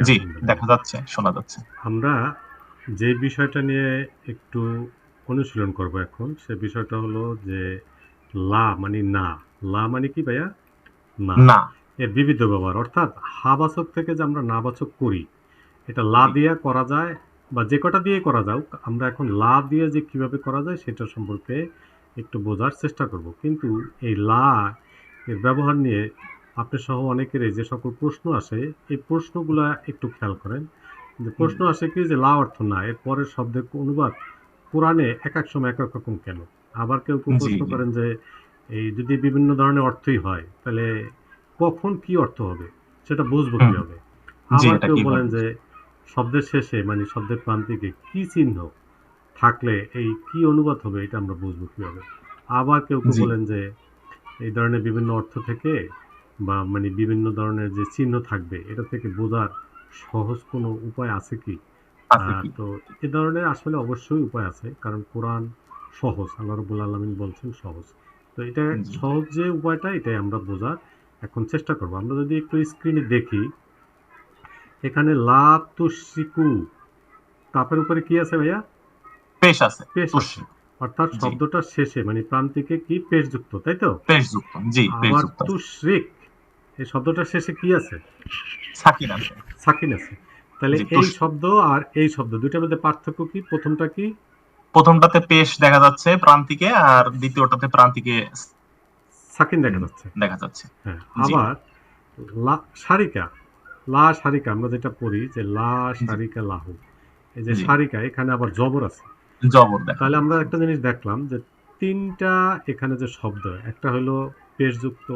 জি। দেখা যাচ্ছে শোনা যাচ্ছে। আমরা যে বিষয়টা নিয়ে একটু অনুশীলন করব এখন সে বিষয়টা হলো যে লা মানে না। লা মানে কি ভাইয়া? না। না। এর বিবিধ ব্যবহার অর্থাৎ হাবাচক থেকে যে আমরা নাবাচক করি এটা লা দিয়ে করা যায় বা যে কটা দিয়ে করা যাক আমরা এখন লা দিয়ে যে কীভাবে করা যায় সেটা সম্পর্কে একটু বোঝার চেষ্টা করব। কিন্তু এই লা এর ব্যবহার নিয়ে আপনি সহ অনেকেরই যে সকল প্রশ্ন আসে এই প্রশ্নগুলা একটু খেয়াল করেন। যে প্রশ্ন আসে কি যে লা অর্থ না এর পরের শব্দের অনুবাদ কোরআনে এক এক সময় এক এক রকম কেন? আবার কেউ কেউ প্রশ্ন করেন যে এই যদি বিভিন্ন ধরনের অর্থই হয় তাহলে কখন কি অর্থ হবে? সেটা বুঝব। কীভাবে? জি, আবার কেউ বলেন যে শব্দের শেষে মানে শব্দের প্রান্তিকে কি চিহ্ন থাকলে এই কি অনুবাদ হবে এটা আমরা বুঝব কীভাবে? আবার কেউ কেউ বলেন যে এই ধরনের বিভিন্ন অর্থ থেকে বা মানে বিভিন্ন ধরনের যে চিহ্ন থাকবে এটা থেকে বোঝার সহজ কোনো উপায় আছে কি? তো এ ধরনের আসলে অবশ্যই উপায় আছে কারণ কোরআন সহজ আল্লাহ রবুল আলমিন বলছেন সহজ। তো এটা সহজ যে উপায়টা এটাই আমরা বোঝার এখন চেষ্টা করব। আমরা যদি একটু স্ক্রিনে দেখি এখানে লা তুসিকু তাপের উপরে কি আছে ভাইয়া? পেশ আছে পেশ আছে। অর্থাৎ জি। শব্দটার শেষে মানে প্রান্তিকে কি? পেশ যুক্ত তাই তো? পেশ যুক্ত জি পেশ আবার তুশরিক এই শব্দটার শেষে কি আছে? সাকিন আছে। সাকিন আছে। তাহলে এই শব্দ আর এই শব্দ দুইটার মধ্যে পার্থক্য কি? প্রথমটা কি? প্রথমটাতে পেশ দেখা যাচ্ছে প্রান্তিকে আর দ্বিতীয়টাতে প্রান্তিকে সাকিন দেখা যাচ্ছে। দেখা যাচ্ছে। হ্যাঁ আবার লা সারিকা লা সারিকা আমরা যেটা পড়ি যে লা সারিকা লাহু। এই যে। সারিকা এখানে আবার জবর আছে। জবর দেখা তাহলে আমরা একটা জিনিস দেখলাম যে তিনটা এখানে যে শব্দ একটা হলো পেশযুক্ত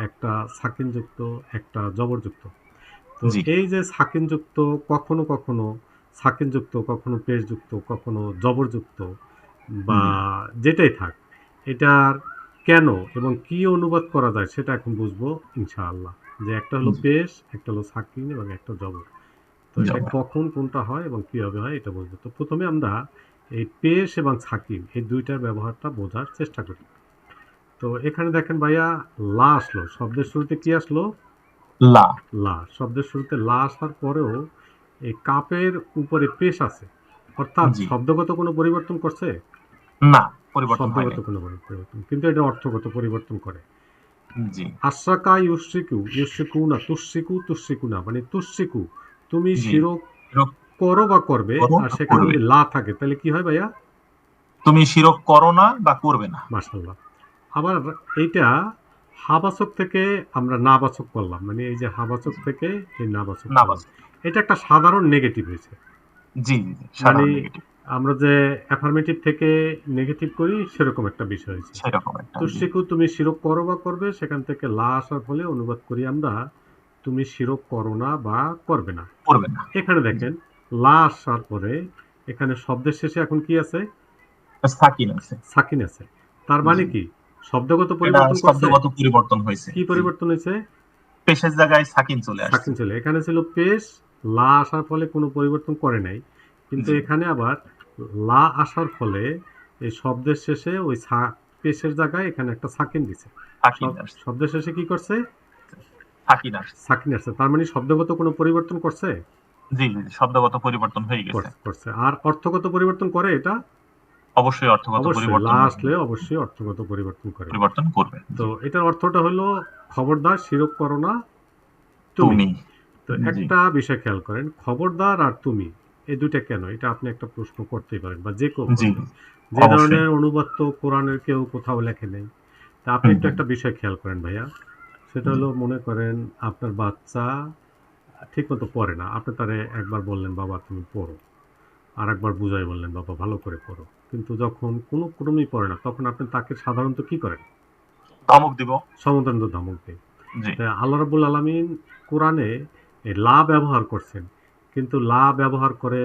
একটা সাকিনযুক্ত একটা জবরযুক্ত তো জি। এই যে সাকিনযুক্ত কখনো কখনো সাকিনযুক্ত কখনো পেশযুক্ত কখনো জবরযুক্ত বা যেটাই থাক এটার কেন এবং কি অনুবাদ করা যায় সেটা এখন বুঝব ইনশাআল্লাহ যে একটা হলো জি। পেশ একটা হলো সাকিন এবং একটা জবর তো এটা জবর। কখন কোনটা হয় এবং কীভাবে হয় এটা বুঝব তো প্রথমে আমরা এই পেশ এবং সাকিন এই দুইটার ব্যবহারটা বোঝার চেষ্টা করি তো এখানে দেখেন ভাইয়া লা আসলো। শব্দের শুরুতে কি আসলো? লা। লা। শব্দের শুরুতে লা আসার পরেও এই কাপের উপরে পেশ আছে। অর্থাৎ শব্দগত কোনো পরিবর্তন করছে? না পরিবর্তন শব্দগত কোনো পরিবর্তন। কিন্তু এটা অর্থগত পরিবর্তন করে। জি। আশরাকা ইউসিকু ইউসিকু না তুসিকু তুসিকু না মানে তুসিকু। তুমি। শিরক করো বা করবে আর সেখানে যদি লা থাকে তাহলে কি হয় ভাইয়া? তুমি শিরক করো না বা করবে না। মাশাল্লাহ আবার এইটা হাবাচক থেকে আমরা নাবাচক করলাম। মানে এই যে হাবাচক থেকে এই নাবাচক। এটা একটা সাধারণ নেগেটিভ হয়েছে। জি মানে- আমরা যে অ্যাফার্মেটিভ থেকে নেগেটিভ করি সেরকম একটা বিষয় হয়েছে। তুষ্টিকু তুমি শিরক করো বা করবে সেখান থেকে লা আসার ফলে অনুবাদ করি আমরা তুমি শিরক করো না বা করবে না। করবে না। এখানে দেখেন লা আসার পরে এখানে শব্দের শেষে এখন কি আছে? সাকিন আছে। সাকিন আছে। তার মানে কি? শব্দগত পরিবর্তন শব্দগত পরিবর্তন হয়েছে। কি পরিবর্তন হয়েছে? পেশের জায়গায় সাকিন চলে আসছে। সাকিন ছিল এখানে ছিল পেশ লা আসার ফলে কোনো পরিবর্তন করে নাই। কিন্তু এখানে আবার লা আসার ফলে এই শব্দের শেষে ওই পেশের জায়গায় এখানে একটা সাকিন দিছে। সাকিন শব্দের শেষে কি করছে? সাকিন আসছে। সাকিন আসছে। তার মানে শব্দগত কোনো পরিবর্তন করছে? জি জি শব্দগত পরিবর্তন হয়ে গেছে। করছে। আর অর্থগত পরিবর্তন করে এটা? অবশ্যই অর্থগত পরিবর্তন আসলে অবশ্যই অর্থগত পরিবর্তন করে। পরিবর্তন করবে। তো এটার অর্থটা হলো খবরদার শিরক করো না তুমি। তো একটা বিষয় খেয়াল করেন খবরদার আর তুমি এই দুইটা কেন? এটা আপনি একটা প্রশ্ন করতেই পারেন বা যে কেউ যে ধরনের অনুবাদ তো কোরআনের কেউ কোথাও লেখে নেই। তা আপনি একটু একটা বিষয় খেয়াল করেন ভাইয়া। সেটা হলো মনে করেন আপনার বাচ্চা ঠিক মতো পড়ে না। আপনি তারে একবার বললেন বাবা তুমি পড়ো। আর একবার বুঝাই বললেন বাবা ভালো করে পড়ো। কিন্তু যখন কোনো ক্রমেই পড়ে না তখন আপনি তাকে সাধারণত কি করেন? ধমক দিব। সমুদ্রান্ত ধমক জি। আল্লাহ রাবুল আলমিন কোরআনে এই লা ব্যবহার করছেন। কিন্তু লা ব্যবহার করে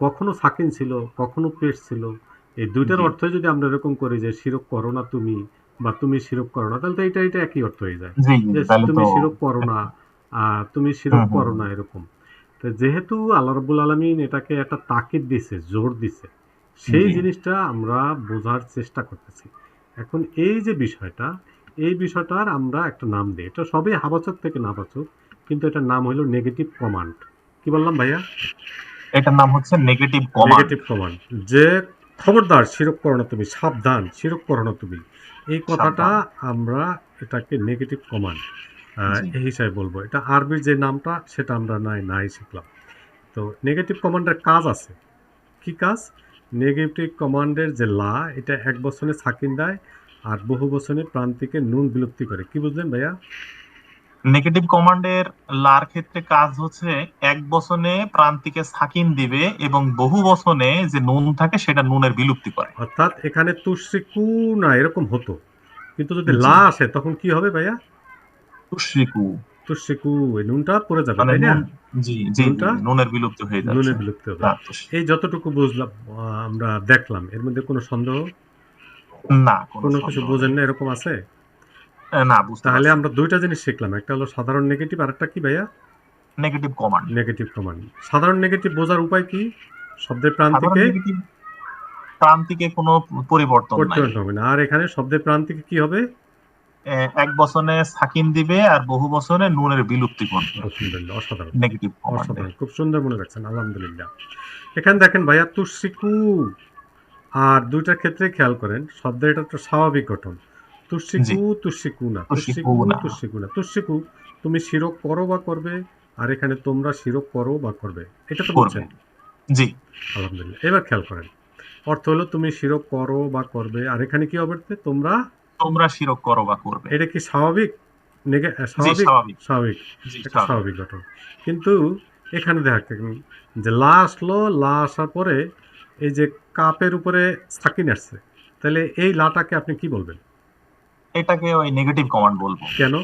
কখনো সাকিন ছিল কখনো পেশ ছিল। এই দুইটার অর্থ যদি আমরা এরকম করি যে শিরক করো না তুমি বা তুমি শিরক করো না তাহলে তো এটা এটা একই অর্থ হয়ে যায়। যে তুমি শিরক করো না তুমি শিরক করো না এরকম। তো যেহেতু আল্লাহ রাবুল আলমিন এটাকে একটা তাকিদ দিছে জোর দিছে সেই জিনিসটা আমরা বোঝার চেষ্টা করতেছি। এখন এই যে বিষয়টা এই বিষয়টার আমরা একটা নাম দিই। এটা সবই হাবাচক থেকে নাবাচক কিন্তু এটার নাম হলো নেগেটিভ কমান্ড কি বললাম ভাইয়া? এটার নাম হচ্ছে নেগেটিভ কমান্ড নেগেটিভ কমান্ড যে খবরদার শিরক করো না তুমি সাবধান শিরক করো না তুমি। এই কথাটা আমরা এটাকে নেগেটিভ কমান্ড এই হিসাবে বলব। এটা আরবির যে নামটা সেটা আমরা নাই নাই শিখলাম। তো নেগেটিভ কমান্ডের কাজ আছে। কি কাজ? নেগেটিভ কমান্ডের যে লা এটা এক বছরে সাকিন দেয় আর বহু বছরে প্রান্তিকে নুন বিলুপ্তি করে। কি বুঝলেন ভাইয়া? নেগেটিভ কমান্ডের লার ক্ষেত্রে কাজ হচ্ছে এক বসনে প্রান্তিকে সাকিন দিবে এবং বহু বসনে যে নুন থাকে সেটা নুনের বিলুপ্তি করে। অর্থাৎ এখানে তুশ্রিকু না এরকম হতো। কিন্তু যদি লা আসে তখন কি হবে ভাইয়া? তুশ্রিকু নুনটা পড়ে যাবে মানে তাই না? জি? নুনের বিলুপ্তি হয়ে যাচ্ছে। নুনের বিলুপ্তি হবে। এই যতটুকু বুঝলাম আমরা দেখলাম এর মধ্যে কোনো সন্দেহ? না কোনো কিছু বোঝেন না এরকম আছে? না বুঝতে তাহলে আমরা দুইটা জিনিস শিখলাম একটা হলো সাধারণ নেগেটিভ আর একটা কি ভাইয়া? নেগেটিভ কমান্ড নেগেটিভ কমান্ড সাধারণ নেগেটিভ বোঝার উপায় কি? শব্দের প্রান্তিকে প্রান্তিকে কোনো পরিবর্তন হবে না। আর এখানে শব্দের প্রান্তিকে কি হবে? এক বছরে সাকিন দিবে আর বহু বছরে নুনের বিলুপ্তি করবে আলহামদুলিল্লাহ অসাধারণ। নেগেটিভ অসাধারণ খুব সুন্দর মনে রাখছেন আলহামদুলিল্লাহ। এখানে দেখেন ভাইয়া তুর্সিকু। আর দুইটার ক্ষেত্রে খেয়াল করেন শব্দের এটা একটা স্বাভাবিক গঠন। তুর্সিকু তুর্সিকু না তুর্সিকু না। তুর্সিকু তুমি শিরক করো বা করবে আর এখানে তোমরা শিরক করো বা করবে। এটা তো বলছেন? জি। আলহামদুলিল্লাহ এবার খেয়াল করেন। অর্থ হলো তুমি শিরক করো বা করবে আর এখানে কি হবে? তোমরা তোমরা শিরক করো বা করবে। এটা কি স্বাভাবিক? স্বাভাবিক? স্বাভাবিক। ঘটনা। কিন্তু এখানে দেখেন যে লা আসলো লা আসার পরে এই যে কাপের উপরে সাকিন আসছে তাহলে এই লাটাকে আপনি কি বলবেন? এটাকে ওই নেগেটিভ কমান্ড বলব। কেন?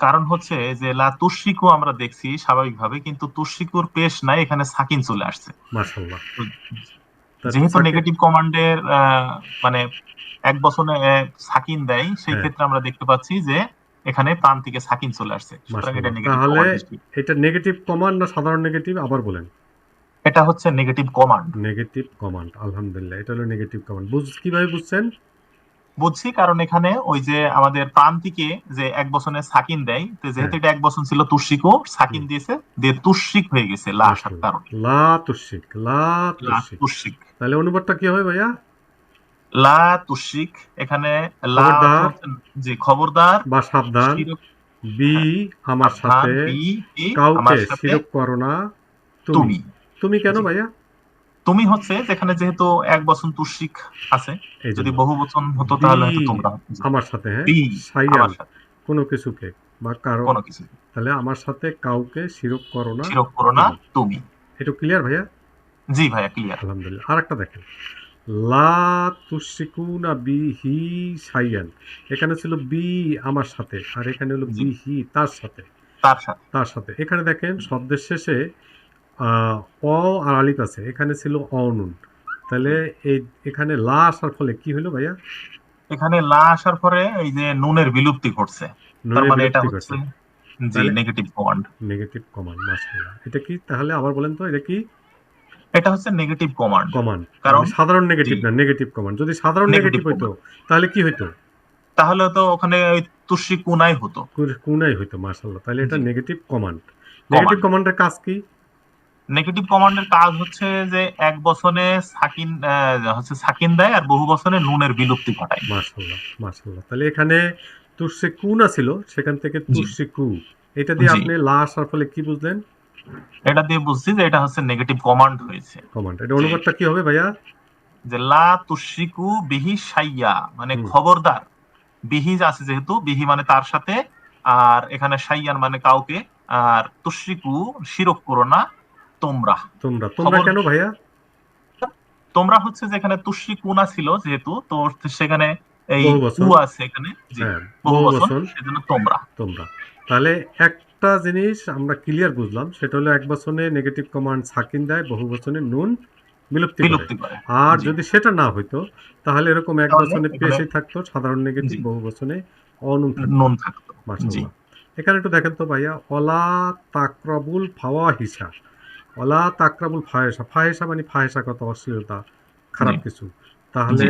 কারণ হচ্ছে যে লা তুশ্রিকু আমরা দেখছি স্বাভাবিকভাবে কিন্তু তুশ্রিকুর পেশ নাই এখানে সাকিন চলে আসছে। মাশাল্লাহ যেহেতু নেগেটিভ কমান্ডের মানে এক বছরে সাকিন দেয় সেই হ্যাঁ। ক্ষেত্রে আমরা দেখতে পাচ্ছি যে এখানে প্রান্তিকে সাকিন চলে আসছে। সুতরাং এটা নেগেটিভ তাহলে এটা নেগেটিভ কমান্ড না সাধারণ নেগেটিভ আবার বলেন। এটা হচ্ছে নেগেটিভ কমান্ড নেগেটিভ কমান্ড আলহামদুলিল্লাহ এটা হলো নেগেটিভ কমান্ড বুঝ কীভাবে বুঝছেন? বুঝছি কারণ এখানে ওই যে আমাদের প্রান্তিকে যে এক বছরে সাকিন দেয় তো যেহেতু এটা এক বছর ছিল তুশ্রিকও সাকিন দিয়েছে দিয়ে তুশ্রিক হয়ে গেছে লা আসার কারণে। লা তুশিক লা তুশ্রিক তাহলে অনুবাদটা কি হবে ভাইয়া? লা তুশ্রিক এখানে লা। জি খবরদার। বা সাবধান। বি আমার সাথে। বি, বি, কাউকে শিরক করো না। তুমি। তুমি। কেন ভাইয়া? তুমি হচ্ছে যেখানে যেহেতু এক বছর তুশ্রিক আছে যদি বহু বচন হতো তাহলে হয়তো তোমরা আমার সাথে হ্যাঁ? আমার কোনো কিছুকে বা কারও কোনো কিছু তাহলে আমার সাথে কাউকে শিরক করো না। শিরক করো না তুমি। এটা ক্লিয়ার ভাইয়া? জি ভাইয়া ক্লিয়ার আলহামদুলিল্লাহ। আর একটা দেখেন। লা তুশিকুনা বি হি সাইয়ান এখানে ছিল বি আমার সাথে আর এখানে হলো জি। বি হি তার সাথে। তার সাথে। তার সাথে। এখানে দেখেন শব্দের শেষে অ আর আলিফ আছে। এখানে ছিল অনুন। তাহলে এই এখানে লা আসার ফলে কি হলো ভাইয়া? এখানে লা আসার পরে এই যে নুনের বিলুপ্তি ঘটছে। তার মানে এটা হচ্ছে জি নেগেটিভ কমান্ড নেগেটিভ কমান্ড মাশাআল্লাহ। এটা কি? তাহলে আবার বলেন তো এটা কি? এটা হচ্ছে নেগেটিভ কমান্ড কমান্ড কারণ- সাধারণ নেগেটিভ না নেগেটিভ কমান্ড যদি সাধারণ নেগেটিভ হইতো তাহলে কি হইতো? তাহলে তো ওখানে ওই তুষি কুনাই হতো। কুনাই হইতো মাশাআল্লাহ। তাহলে এটা নেগেটিভ কমান্ড নেগেটিভ কমান্ডের কাজ কি? নেগেটিভ কমান্ডের কাজ হচ্ছে যে এক বছরে সাকিন হচ্ছে সাকিন দেয় আর বহু বছরে নুনের বিলুপ্তি ঘটায়। মাশাআল্লাহ মাশাআল্লাহ। তাহলে এখানে তুরসে কুনা ছিল সেখান থেকে তুরসে কু। এটা দিয়ে আপনি লা আসার ফলে কি বুঝলেন? এটা দিয়ে বুঝছি যে এটা হচ্ছে নেগেটিভ কমান্ড হয়েছে কমান্ড এটা অনুবাদটা কি হবে ভাইয়া? যে লা তুশিকু বিহি সাইয়া মানে খবরদার। বিহি আছে যেহেতু বিহি মানে তার সাথে আর এখানে সাইয়ান মানে কাউকে আর তুশিকু শিরক করো না তোমরা। তোমরা। তোমরা কেন ভাইয়া? তোমরা হচ্ছে যেখানে তুষি কুনা ছিল যেহেতু তো সেখানে এই কু আছে এখানে। হ্যাঁ বহু বচন সেজন্য তোমরা। তোমরা। তাহলে একটা জিনিস আমরা ক্লিয়ার বুঝলাম সেটা হলো এক বছরে নেগেটিভ কমান্ড সাকিন দেয় বহু বছরে নুন বিলুপ্তি করে। আর যদি সেটা না হইতো তাহলে এরকম এক বছরে পেশে থাকতো সাধারণ নেগেটিভ বহু বছরে অনুন নুন থাকতো। এখানে একটু দেখেন তো ভাইয়া অলা তাকরাবুল ফাওয়াহিসা অলা তাকরাবুল ফাহেসা ফাহেসা মানে ফাহেসা কত? অশ্লীলতা খারাপ কিছু। তাহলে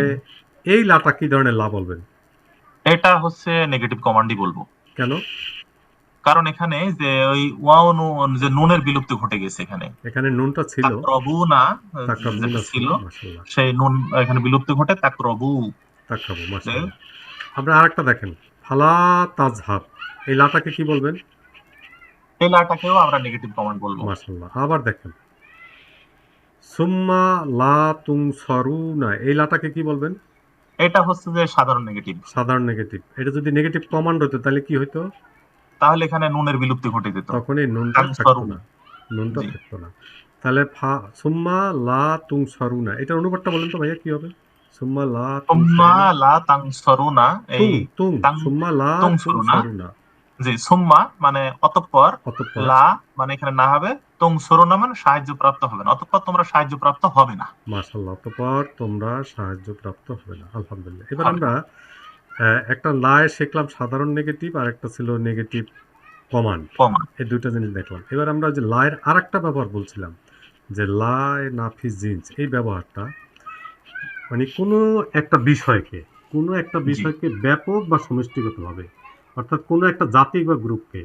এই লাটা কি ধরনের লা বলবেন? এটা হচ্ছে নেগেটিভ কমান্ডই বলব। কেন? কারণ এখানে যে ওই ওয়াও নু- যে নুনের বিলুপ্তি ঘটে গেছে এখানে। এখানে নুনটা ছিল। তাকরবু না যেটা ছিল সেই নুন এখানে বিলুপ্তি ঘটে তাকরবু। তাকরাবু মাশাআল্লাহ। আমরা আরেকটা দেখেন ফালা তাজহাব এই লাটাকে কি বলবেন? এই লাটাকেও আমরা নেগেটিভ কমান্ড বলব। মাশাআল্লাহ আবার দেখেন। সুম্মা লা তুমসারুনা এই লাটাকে কি বলবেন? এটা হচ্ছে যে সাধারণ নেগেটিভ সাধারণ নেগেটিভ এটা যদি নেগেটিভ কমান্ড হতো তাহলে কি হতো তাহলে এখানে নুনের বিলুপ্তি ঘটে যেত তখন এই নুনটা থাকতো না। নুনটা থাকতো না। তাহলে ফা সুম্মা লা তুমসারুনা এটার অনুবাদটা বলেন তো ভাইয়া কি হবে? সুম্মা লা সুম্মা লা তাংসরুনা এই তুম তুম সুম্মা লা তুমসারুনা। তুমসারুনা যে সুম্মা মানে অতঃপর লা মানে এখানে না হবে তুংসরুনা মানে সাহায্য প্রাপ্ত হবে না। অতঃপর তোমরা সাহায্য প্রাপ্ত হবে না। মাশাআল্লাহ অতঃপর তোমরা সাহায্য প্রাপ্ত হবে না। আলহামদুলিল্লাহ। এবার আমরা একটা লায় শিখলাম সাধারণ নেগেটিভ আর একটা ছিল নেগেটিভ কমান্ড এই দুইটা জিনিস দেখলাম। এবার আমরা যে লায়ের আরেকটা ব্যবহার বলছিলাম যে লায় নাফি জিন্স এই ব্যবহারটা মানে কোনো একটা বিষয়কে কোনো একটা বিষয়কে ব্যাপক বা সমষ্টিগতভাবে অর্থাৎ কোনো একটা জাতি বা গ্রুপকে।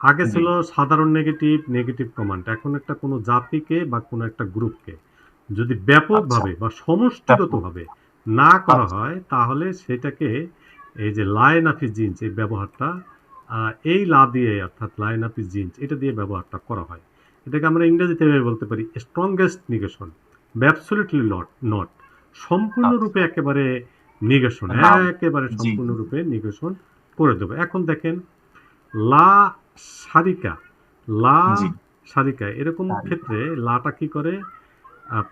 আগে ছিল সাধারণ নেগেটিভ নেগেটিভ কমান্ড এখন একটা কোনো জাতিকে বা কোনো একটা গ্রুপকে যদি ব্যাপকভাবে বা সমষ্টিগতভাবে না করা আচ্ছা। হয় তাহলে সেটাকে এই যে লাইন অফি জিন্স এই ব্যবহারটা এই লা দিয়ে অর্থাৎ লাইন অফ জিন্স এটা দিয়ে ব্যবহারটা করা হয়। এটাকে আমরা ইংরেজিতে বলতে পারি strongest negation absolutely not not সম্পূর্ণরূপে একেবারে নিগেশন। একেবারে সম্পূর্ণরূপে নিগেশন করে দেবে। এখন দেখেন লা সারিকা লা সারিকা এরকম ক্ষেত্রে লাটা কি করে?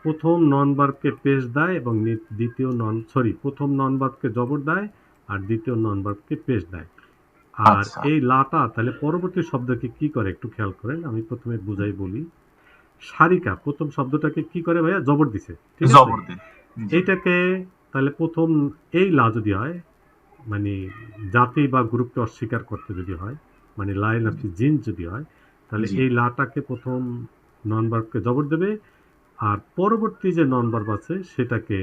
প্রথম নন বার্বকে পেশ দেয় এবং দ্বিতীয় নন সরি প্রথম নন বার্বকে জবর দেয় আর দ্বিতীয় নন বার্বকে পেশ দেয়। আর আচ্ছা। এই লাটা তাহলে পরবর্তী শব্দকে কি করে? একটু খেয়াল করেন আমি প্রথমে বুঝাই বলি। সারিকা প্রথম শব্দটাকে কি করে ভাইয়া? জবর দিছে ঠিক আছে? এইটাকে তাহলে প্রথম এই লা যদি হয় মানে জাতি বা গ্রুপকে অস্বীকার করতে যদি হয় মানে লাইন অফ জিন যদি হয় তাহলে এই লাটাকে প্রথম নন বার্বকে জবর দেবে আর পরবর্তী যে নন বার্ব আছে সেটাকে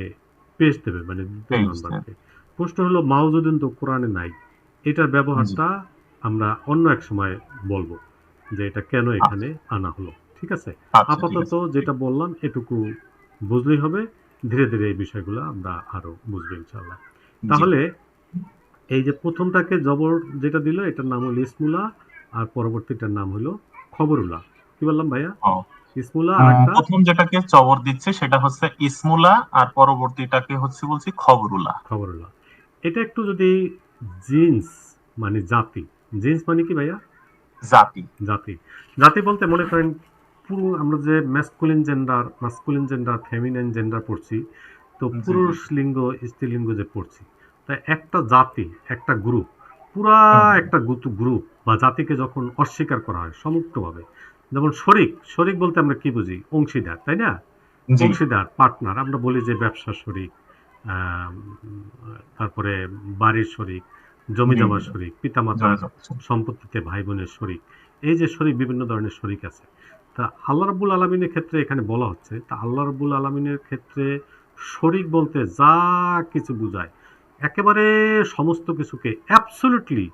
পেশ দেবে মানে দ্বিতীয় দেবে। বার্বকে প্রশ্ন হলো মাউজুদিন তো কোরআনে নাই। এটার ব্যবহারটা আমরা অন্য এক সময় বলব যে এটা কেন এখানে আনা হলো ঠিক আছে? আচ্ছা, আপাতত যেটা বললাম এটুকু বুঝলেই হবে। ধীরে ধীরে এই বিষয়গুলো আমরা আরও বুঝব ইনশাল্লাহ তাহলে এই যে প্রথমটাকে জবর যেটা দিল এটার নাম হলো ইসমুলা আর পরবর্তীটার নাম হলো খবরুল্লাহ। কি বললাম ভাইয়া। ইসমুলা প্রথম যেটাকে চবর দিচ্ছে সেটা হচ্ছে ইসমুলা আর পরবর্তীটাকে হচ্ছে বলছি খবরুল্লাহ। খবরুল্লাহ। এটা একটু যদি জিন্স মানে জাতি। জিন্স মানে কি ভাইয়া? জাতি। জাতি। জাতি বলতে মনে করেন পুরো আমরা যে masculine gender masculine gender feminine gender পড়ছি তো। পুরুষ লিঙ্গ স্ত্রীলিঙ্গ যে পড়ছি তাই একটা জাতি একটা গ্রুপ পুরা একটা গ্রুপ বা জাতিকে যখন অস্বীকার করা হয় সমুক্তভাবে যেমন শরিক শরিক বলতে আমরা কি বুঝি? অংশীদার তাই না? অংশীদার পার্টনার। আমরা বলি যে ব্যবসা শরিক তারপরে বাড়ির শরিক জমি জি, জমা জি। শরিক পিতামাতা জয় জয়। সম্পত্তিতে ভাই বোনের শরিক। এই যে শরিক বিভিন্ন ধরনের শরিক আছে। তা আল্লাহ রাব্বুল আলমিনের ক্ষেত্রে এখানে বলা হচ্ছে তা আল্লাহ রাব্বুল আলমিনের ক্ষেত্রে শরিক বলতে যা কিছু বোঝায় একেবারে সমস্ত কিছুকে অ্যাবসলিউটলি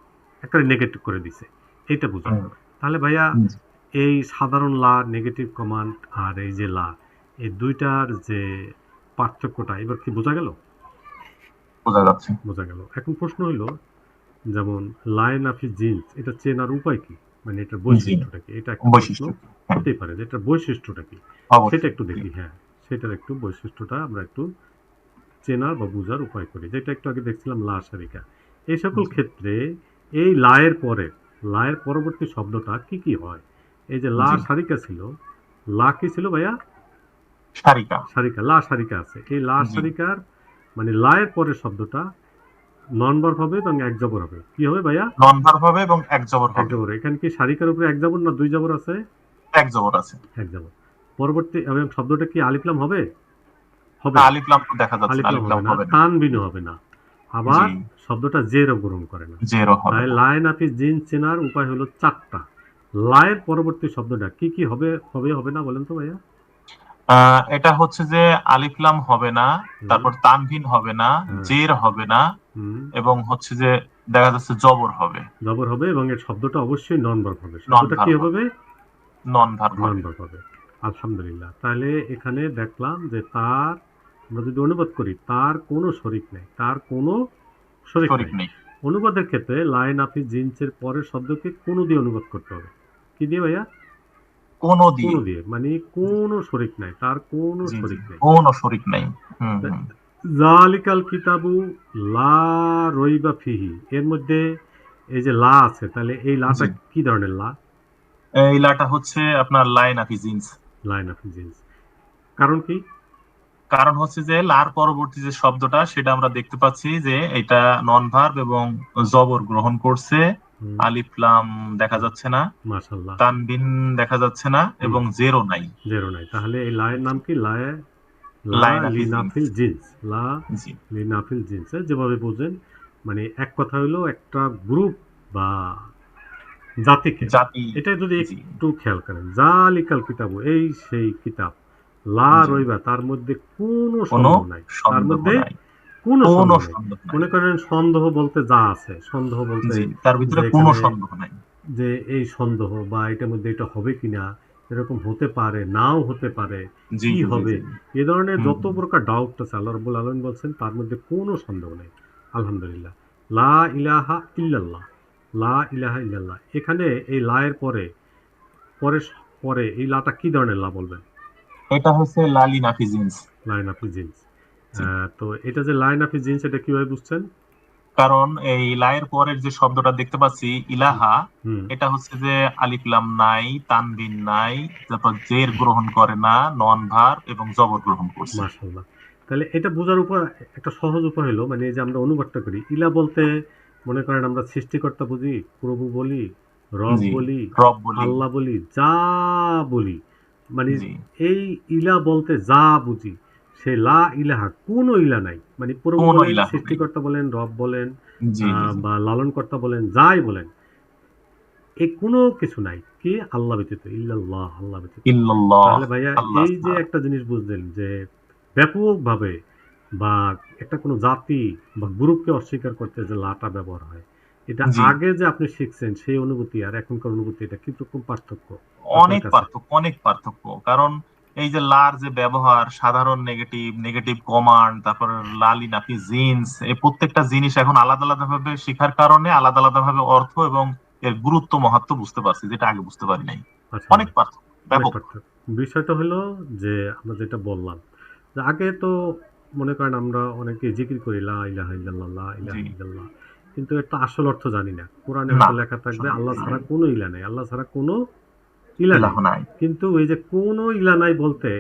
একেবারে নেগেটিভ করে দিছে। এইটা বোঝায় তাহলে ভাইয়া। এই সাধারণ লা নেগেটিভ কমান্ড আর এই যে লা এই দুইটার যে পার্থক্যটা এবার কি বোঝা গেল? বোঝা যাচ্ছে। বোঝা গেল। এখন প্রশ্ন হলো যেমন লাইন অফ জিন্স এটা চেনার উপায় কি? মানে এটার বৈশিষ্ট্যটা কি? এটা একটা প্রশ্ন বৈশিষ্ট্য। হতেই পারে যে এটার বৈশিষ্ট্যটা কি? সেটা একটু দেখি হ্যাঁ। সেটার একটু বৈশিষ্ট্যটা আমরা একটু চেনার বা বোঝার উপায় করি। যেটা একটু আগে দেখছিলাম লা সারিকা এই সকল ক্ষেত্রে এই লায়ের পরে লায়ের পরবর্তী শব্দটা কি কি হয়? এই যে লা সারিকা ছিল লা কি ছিল ভাইয়া? সারিকা। সারিকা লা সারিকা আছে। এই লা সারিকার মানে লায়ের পরের শব্দটা নন ভার্ব হবে এবং এক জবর হবে। কি হবে ভাইয়া? নন ভার্ব হবে এবং এক জবর হবে। এক জবর। এখানে কি সারিকার উপরে এক জবর না দুই জবর আছে? এক জবর আছে। এক জবর। পরবর্তী এবং শব্দটা কি আলিফলাম হবে? হবে। আলিফলাম দেখা যাচ্ছে আলিফলাম হবে না। হবে না। হবে না। আবার শব্দটা জেরও গ্রহণ করে না। জেরো হবে তাই লাইন আপি জিন চেনার উপায় হলো চারটা। লায়ের পরবর্তী শব্দটা কি কি হবে হবে হবে না বলেন তো ভাইয়া? আহ, এটা হচ্ছে যে আলিফলাম হবে না তারপর তানভিন হবে না। জের হবে না এবং হচ্ছে যে দেখা যাচ্ছে জবর হবে। জবর হবে এবং এর শব্দটা অবশ্যই নন ভার্ব হবে শব্দটা কি হবে। নন ভার্ব নন ভার্ব হবে। আলহামদুলিল্লাহ। তাহলে এখানে দেখলাম যে তার আমরা যদি অনুবাদ করি তার কোনো শরিক নেই তার কোনো শরিক নেই। অনুবাদের ক্ষেত্রে লাইন আফি জিন্সের পরের শব্দকে কোনো দিয়ে অনুবাদ করতে হবে। কি দিয়ে ভাইয়া? কোনো দিয়ে। কোনো দিয়ে মানে কোনো শরিক নাই তার কোনো শরিক নেই। কোনো শরিক নেই। জালিকাল কিতাবু লা রইবা ফিহি এর মধ্যে এই যে লা আছে তাহলে এই লাটা কি ধরনের লা? এই লাটা হচ্ছে আপনার line of jeans. Line of jeans. কারণ কি? কারণ হচ্ছে যে লার পরবর্তী যে শব্দটা সেটা আমরা দেখতে পাচ্ছি যে এটা নন ভার্ব এবং জবর গ্রহণ করছে। আলিফলাম দেখা যাচ্ছে না। মাশাল্লাহ তানবিন দেখা যাচ্ছে না এবং জেরো নাই। জেরো নাই। তাহলে এই লায়ের নাম কি? লায়ে লিনাফিল জিন্স। লা লিনাফিল জিন্স। যেভাবে বোঝেন মানে এক কথা হলো একটা গ্রুপ বা জাতিকে। জাতি। এটা যদি একটু খেয়াল করেন। জালিকাল কিতাব এই সেই কিতাব। লা। রইবা তার মধ্যে কোনো সন্দেহ নাই। তার মধ্যে কোনো সন্দেহ মনে করেন সন্দেহ বলতে যা আছে সন্দেহ বলতে তার ভিতরে কোনো সন্দেহ নাই। যে এই সন্দেহ বা এটার মধ্যে এটা হবে কিনা এরকম হতে পারে নাও হতে পারে কি হবে? এ ধরনের যত প্রকার ডাউট আছে আল্লাহ রবুল আলম বলছেন তার মধ্যে কোনো সন্দেহ নেই। আলহামদুলিল্লাহ। লা ইলাহা ইল্লাল্লাহ। লা ইলাহা ইল্লাল্লাহ। এখানে এই লায়ের পরে পরে পরে এই লাটা কি ধরনের লা বলবেন? এটা হচ্ছে লালি নাফি তো এটা যে লাইন অফ জিন্স এটা কীভাবে বুঝছেন? কারণ এই লায়ের পরের যে শব্দটা দেখতে পাচ্ছি ইলাহা এটা হচ্ছে যে আলিফলাম নাই তানবিন নাই তারপর জের গ্রহণ করে না নন ভার এবং জবর গ্রহণ করছে। মাশাল্লাহ তাহলে এটা বোঝার উপর একটা সহজ উপায় হলো মানে এই যে আমরা অনুবাদটা করি ইলা বলতে মনে করেন আমরা সৃষ্টিকর্তা বুঝি প্রভু বলি রব বলি রব বলি। আল্লাহ বলি যা বলি। মানে এই ইলা বলতে যা বুঝি সে লা ইলাহা কোনো ইলা নাই। মানে নাই। সৃষ্টিকর্তা বলেন রব বলেন। বা লালনকর্তা বলেন যাই বলেন এই কোনো কিছু নাই। কি? আল্লাহ ব্যতীত ইল্লাল্লাহ আল্লাহ ব্যতীত। তাহলে ভাইয়া এই যে একটা জিনিস বুঝলেন যে ব্যাপকভাবে বা একটা কোনো জাতি বা গ্রুপকে অস্বীকার করতে যে লাটা ব্যবহার হয় এটা আগে যে আপনি শিখছেন সেই অনুভূতি আর এখনকার অনুভূতি এটা কি রকম পার্থক্য অনেক পার্থক্য অনেক পার্থক্য। কারণ এই যে লার যে ব্যবহার সাধারণ নেগেটিভ নেগেটিভ কমান্ড তারপর লালি নাফি জিন্স এই প্রত্যেকটা জিনিস এখন আলাদা আলাদা ভাবে শেখার কারণে আলাদা আলাদা ভাবে অর্থ এবং এর গুরুত্ব মহত্ব বুঝতে পারছি যেটা আগে বুঝতে পারি নাই। আচ্ছা, অনেক পার্থক্য ব্যাপক। বিষয়টা হলো যে আমরা যেটা বললাম যে আগে তো মনে করেন আমরা অনেকে জিকির করি লা ইলাহা ইল্লাল্লাহ লা ইলাহা। ইল্লাল্লাহ কিন্তু এটা আসল অর্থ জানি না। কোরআনে লেখা থাকবে আল্লাহ ছাড়া। কোনো ইলা নেই। আল্লাহ ছাড়া কোনো ইলা নাই। কিন্তু এই যে কোনো ইলা নাই বলতে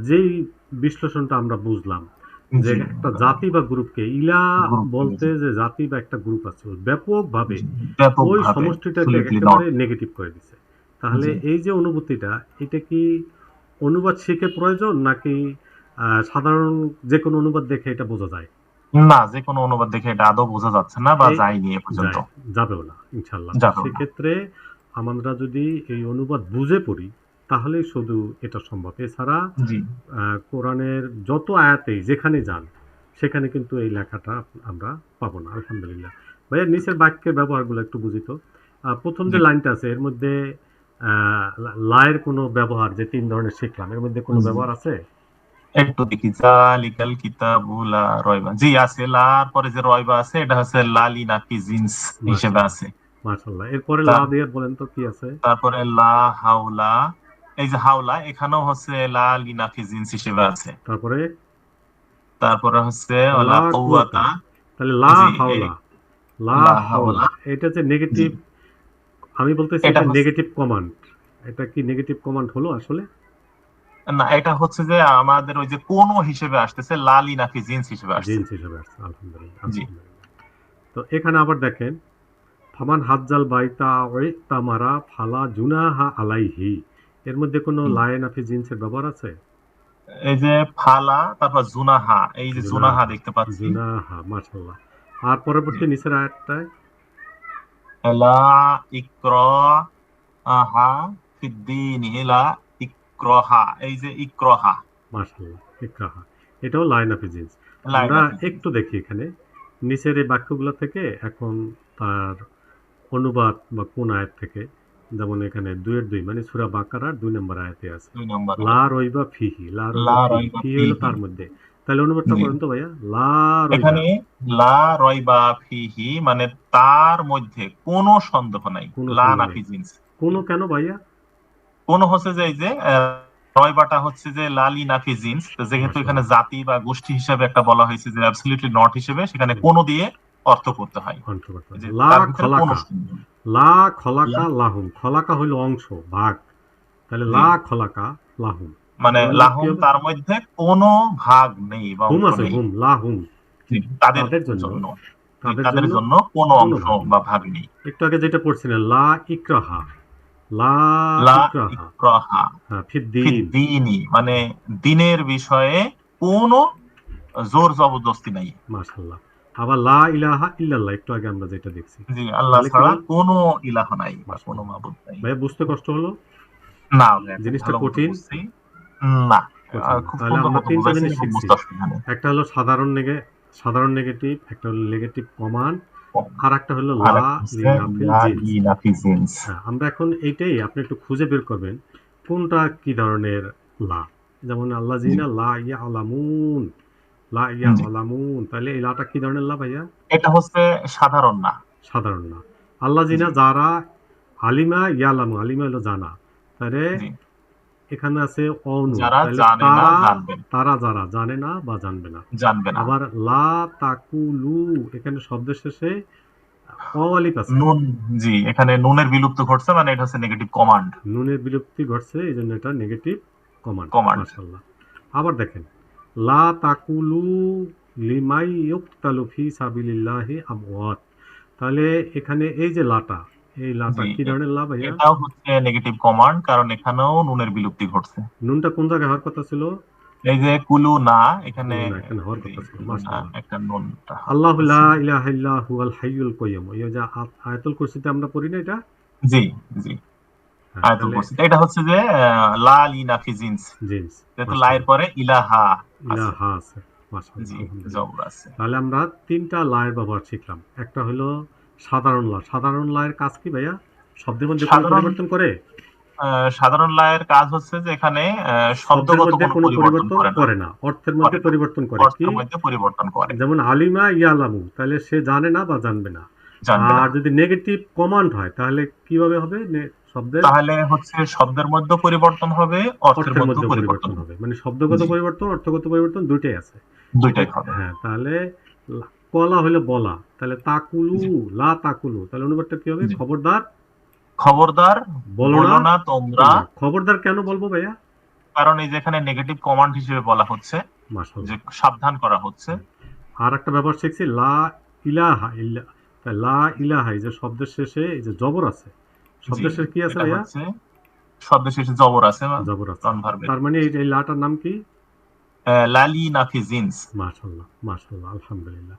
যেই বিশ্লেষণটা আমরা বুঝলাম যে একটা জাতি বা গ্রুপকে ইলা বলতে যে জাতি বা একটা গ্রুপ আছে ব্যাপকভাবে ওই সমষ্টিটাকে একেবারে নেগেটিভ করে দিছে। তাহলে এই যে অনুভূতিটা এটা কি অনুবাদ শিখে প্রয়োজন নাকি আহ, সাধারণ যে কোনো অনুবাদ দেখে এটা বোঝা যায়? না যে কোনো অনুবাদ দেখে এটা আদৌ বোঝা যাচ্ছে না বা যায়নি এ পর্যন্ত। যাবেও না ইনশাল্লাহ সেক্ষেত্রে আমরা যদি এই অনুবাদ বুঝে পড়ি তাহলেই শুধু এটা সম্ভব। এছাড়া কোরআনের যত আয়াতেই যেখানে যান সেখানে কিন্তু এই লেখাটা আমরা পাবো না আলহামদুলিল্লাহ। ভাইয়া নিচের বাক্যের ব্যবহারগুলো একটু বুঝিত প্রথম যে লাইনটা আছে এর মধ্যে আহ, লায়ের কোনো ব্যবহার যে তিন ধরনের শিখলাম এর মধ্যে কোনো ব্যবহার আছে? একটু দেখি জালিকাল কিতাবু লা রয়বা। জি আছে লার পরে যে রয়বা আছে এটা হচ্ছে লালি নাফি জিন্স হিসেবে আছে। মাশাল্লাহ এরপরে লা দিয়ে বলেন তো কি আছে? তারপরে লা হাওলা এই যে হাওলা এখানেও হচ্ছে লালি নাফি জিন্স হিসেবে আছে। তারপরে? তারপরে হচ্ছে লা লা কওয়াতা। তাহলে লা হাওলা। লা লা হাওলা। এটা যে নেগেটিভ আমি বলতেছি এটা নেগেটিভ কমান্ড এটা কি নেগেটিভ কমান্ড হলো আসলে? না এটা হচ্ছে যে আমাদের ওই যে কোন হিসেবে আসতেছে লালি নাফি জিন্স হিসেবে আসছে। জিন্স হিসেবে আসছে আলহামদুলিল্লাহ। তো এখানে আবার দেখেন ফামান হাজ্জাল বাইতা তামারা ফালা জুনাহা আলাইহি। এর মধ্যে কোনো। লায়ন আফি জিন্সের ব্যবহার আছে? এই যে ফালা তারপর জুনাহা এই যে জুনাহা। দেখতে পাচ্ছি। জুনাহা মাশাআল্লাহ। আর পরবর্তী নিচের আয়াতটায়? লা ইকরা আহা ফিদ্দিন লা ইক্রহা এই যে ইক্রহা। মাশাল্লাহ ইকরাহা। এটাও লাইন অফ জিন্স। লাইন আমরা। একটু দেখি এখানে। নিচের এই বাক্যগুলো থেকে এখন তার অনুবাদ বা কোন আয়াত থেকে? যেমন এখানে দুইয়ের দুই মানে সুরা বাকারার দুই নম্বর আয়াতে আছে। লা রইবা ফিহি লা রইবা রইবা ফিহি হলো তার মধ্যে। তাহলে অনুবাদটা। করেন তো ভাইয়া। লা এখানে লা রয়বা ফিহি মানে তার মধ্যে কোনো সন্দেহ নাই। কোনো লা নেই। জিন্স। কোনো কেন ভাইয়া? কোন হচ্ছে যে এই যে রয়বাটা হচ্ছে যে লালি নাফি জিন্স। যেহেতু। এখানে জাতি বা গোষ্ঠী হিসাবে একটা বলা হয়েছে যে অ্যাবসলিউটলি নট হিসেবে সেখানে কোনো দিয়ে অর্থ করতে হয়। লা খলাকা। লা খলাকা লাহুম। খলাকা হইল অংশ ভাগ। তাহলে লা খলাকা লাহুম। মানে লাহুম তার মধ্যে কোনো ভাগ নেই বা হুম আছে হুম লাহুম। তাদের জন্য, তাদের জন্য কোনো অংশ বা ভাগ নেই। একটু আগে যেটা পড়ছিলেন লা ইকরাহা। লা হ্যাঁ ফিদ্দিন মানে দিনের বিষয়ে কোনো জোর জবরদস্তি নাই। মাশাআল্লাহ। আবার লা ইলাহা ইল্লাল্লাহ একটু আগে আমরা যেটা দেখছি। জি আল্লাহ ছাড়া কোনো ইলাহ নাই বা কোনো মাবুদ নাই। ভাই বুঝতে কষ্ট হলো? না জিনিসটা কঠিন? না। একটা হলো সাধারণ নেগে সাধারণ নেগেটিভ একটা হলো নেগেটিভ কমান্ড আর একটা হলো। হ্যাঁ আমরা এখন এইটাই আপনি একটু খুঁজে বের করবেন কোনটা কি ধরনের লা? যেমন আল্লাহ জিনা লা ইয়া আলামুন লা ইয়া আলামুন তাহলে এই লাটা কি ধরনের লা ভাইয়া? এটা হচ্ছে সাধারণ না। সাধারণ না। আল্লাহ জিনা যারা আলিমা ইয়ালামু আলিমা হলো জানা। তাহলে এখানে আছে অনু। তারা তারা যারা জানে না বা জানবে না। জানবে না। আবার লা তাকুলু এখানে শব্দের শেষে অলিপ আছে। নুন জি এখানে নুনের বিলুপ্ত ঘটছে মানে এটা হচ্ছে নেগেটিভ কমান্ড নুনের বিলুপ্তি ঘটছে এই জন্য এটা নেগেটিভ কমান্ড. মাশাআল্লাহ। আবার দেখেন। লা তাকুলু লিমাই ইউকতালু ফি সাবিলিল্লাহি আমওয়াত। তাহলে এখানে এই যে লাটা এই লাটা কি ধরনের লা ভাইয়া? এটাও হচ্ছে নেগেটিভ কমান্ড কারণ এখানেও নুনের বিলুপ্তি ঘটছে। নুনটা কোন জায়গায় হওয়ার কথা ছিল? এই যে কুলু না এখানে একটা নুনটা। আল্লাহু লা ইলাহা ইল্লা হুয়াল হাইয়ুল এই যে আয়াতুল কুরসিতে আমরা পড়ি না এটা? জি জি। আয়াতুল কুরসি এটা হচ্ছে যে জিন্স। জিন্স যেহেতু লায়ের পরে ইলাহা ইলাহা আছে তাহলে আমরা তিনটা লায়ের ব্যবহার শিখলাম। একটা হলো সাধারণ লা। সাধারণ লায়ের কাজ কি ভাইয়া? শব্দের মধ্যে পরিবর্তন করে? সাধারণ লায়ের কাজ হচ্ছে যে এখানে শব্দগত কোনো পরিবর্তন পরিবর্তন করে না। অর্থের মধ্যে পরিবর্তন করে। কি? পরিবর্তন করে। যেমন আলিমা ইয়ালামু তাহলে সে জানে না বা জানবে না। জানবে আর যদি নেগেটিভ কমান্ড হয় তাহলে কীভাবে হবে? শব্দের? তাহলে হচ্ছে শব্দের মধ্যে পরিবর্তন হবে অর্থের মধ্যে পরিবর্তন হবে। মানে শব্দগত পরিবর্তন অর্থগত পরিবর্তন দুইটাই আছে। দুইটাই হবে। হ্যাঁ তাহলে কলা হলো বলা। তাহলে তাকুলু লা তাকুলু। তাহলে অনুবাদটা কি হবে? খবরদার খবরদার বলো না তোমরা। খবরদার কেন বলব ভাইয়া? কারণ এই যেখানে নেগেটিভ কমান্ড হিসেবে বলা হচ্ছে যে সাবধান করা হচ্ছে। আর একটা ব্যাপার শিখছি লা ইলাহা ইল্লা তা লা ইলাহা এই যে শব্দের শেষে এই যে জবর আছে। শব্দের শেষে কি আছে ভাইয়া? শব্দের শেষে জবর আছে জবর আছে। তার মানে এই লাটার নাম কি? লালি নাফিজিনস মাশাআল্লাহ মাশাআল্লাহ আলহামদুলিল্লাহ।